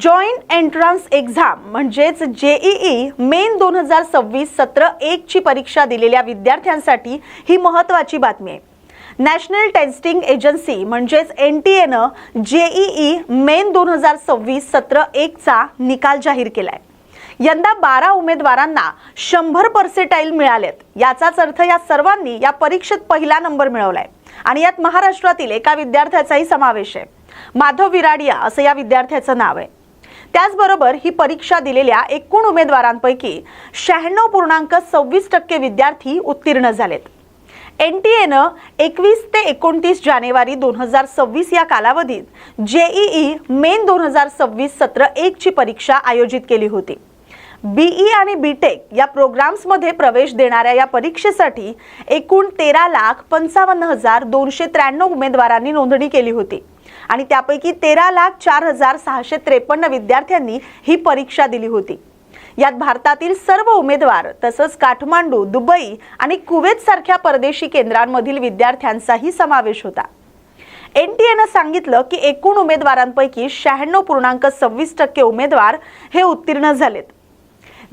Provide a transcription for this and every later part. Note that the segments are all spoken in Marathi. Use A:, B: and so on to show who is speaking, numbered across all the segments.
A: जॉईंट एंट्रन्स एक्झाम म्हणजेच जेईई मेन दोन हजार सव्वीस सत्र एकची परीक्षा दिलेल्या विद्यार्थ्यांसाठी ही महत्त्वाची बातमी आहे. नॅशनल टेस्टिंग एजन्सी म्हणजेच एन टी एनं जेईई मेन दोन हजार सव्वीस सत्र एकचा निकाल जाहीर केला आहे यंदा बारा उमेदवारांना शंभर पर्सेटाईल मिळालेत. याचाच अर्थ या सर्वांनी या परीक्षेत पहिला नंबर मिळवलाय. आणि यात महाराष्ट्रातील एका विद्यार्थ्याचाही समावेश आहे. माधव विराडिया असं या विद्यार्थ्याचं नाव आहे. त्याचबरोबर ही परीक्षा दिलेल्या एकूण उमेदवारांपैकी शहाण्णव पूर्णांक सव्वीस टक्के विद्यार्थी उत्तीर्ण झालेत. एन टी एनं एकवीस ते एकोणतीस जानेवारी दोन हजार सव्वीस या कालावधीत जेईई मेन दोन हजार सव्वीस सत्र एकची परीक्षा आयोजित केली होती. बीई आणि बीटेक या प्रोग्राम्समध्ये प्रवेश देणाऱ्या या परीक्षेसाठी एकूण तेरा लाख पंचावन्न हजार दोनशे त्र्याण्णव उमेदवारांनी नोंदणी केली होती. आणि त्यापैकी तेरा लाख चार हजार सहाशे त्रेपन्न विद्यार्थ्यांनी ही परीक्षा दिली होती. यात भारतातील सर्व उमेदवार तसंच काठमांडू दुबई आणि कुवेत सारख्या परदेशी केंद्रांमधील विद्यार्थ्यांचाही समावेश होता. एन टी एनं सांगितलं की एकूण उमेदवारांपैकी शहाण्णव पूर्णांक सव्वीस टक्के उमेदवार हे उत्तीर्ण झालेत.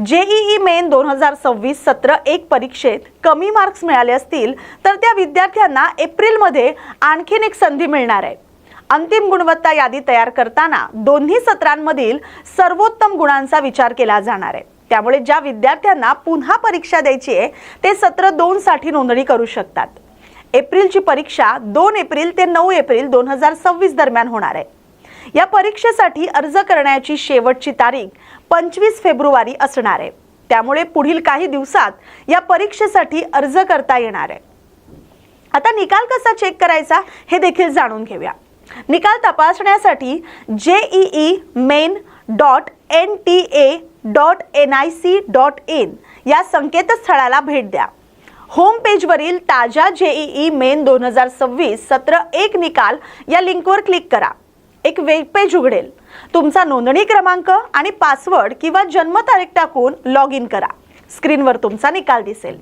A: जेईई मेन दोन हजार सव्वीस सत्र एक परीक्षेत कमी मार्क्स मिळाले असतील तर त्या विद्यार्थ्यांना एप्रिलमध्ये आणखीन एक संधी मिळणार आहे. अंतिम गुणवत्ता यादी तयार करताना दोन्ही सत्रांमधील सर्वोत्तम गुणांचा विचार केला जाणार आहे. त्यामुळे ज्या विद्यार्थ्यांना पुन्हा परीक्षा द्यायची आहे ते सत्र दोन साठी नोंदणी करू शकतात. एप्रिलची परीक्षा दोन एप्रिल ते नऊ एप्रिल दोन हजार सव्वीस दरम्यान होणार आहे. या परीक्षेसाठी अर्ज करण्याची शेवटची तारीख पंचवीस फेब्रुवारी असणार आहे. त्यामुळे पुढील काही दिवसात या परीक्षेसाठी अर्ज करता येणार आहे. आता निकाल कसा चेक करायचा हे देखील जाणून घेऊया. निकाल तपासण्यासाठी JEE main dot N T A dot N I C dot in या संकेतस्थळाला भेट द्या. होम पेजवरील ताज्या जेईई मेन दोन हजार सव्वीस सत्र एक निकाल या लिंकवर क्लिक करा. एक वेब पेज उघडेल. तुमचा नोंदणी क्रमांक आणि पासवर्ड किंवा जन्मतारीख टाकून लॉग इन करा. स्क्रीनवर तुमचा निकाल दिसेल.